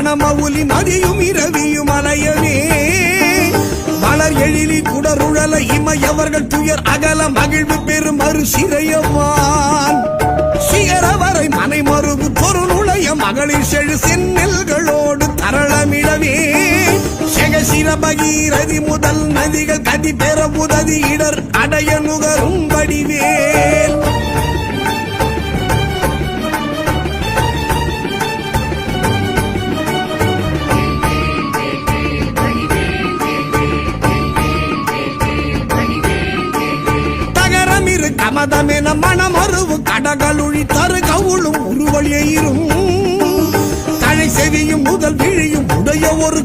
மணமவுலி நதியும் இரவியும் அலையவே. மலர் எழிலி குடருழல இமையவர்கள் துயர் அகல மகிழ்வு பெரும் மறு சிறையவான். சிகரவரை மனை மருது பொருளுடைய மகளிர் செழு செந்நெல்களோடு தரளமிடவே. சிரபகீரதி முதல் நதிகள் கதி பெற உதவி இடர் அடைய நுகரும் வடிவேல் கமதமென மனமருவு கடகளுழி தரு கவுளும் உருவழியும் தழை செவியும் முதல் விழியும் உடைய ஒரு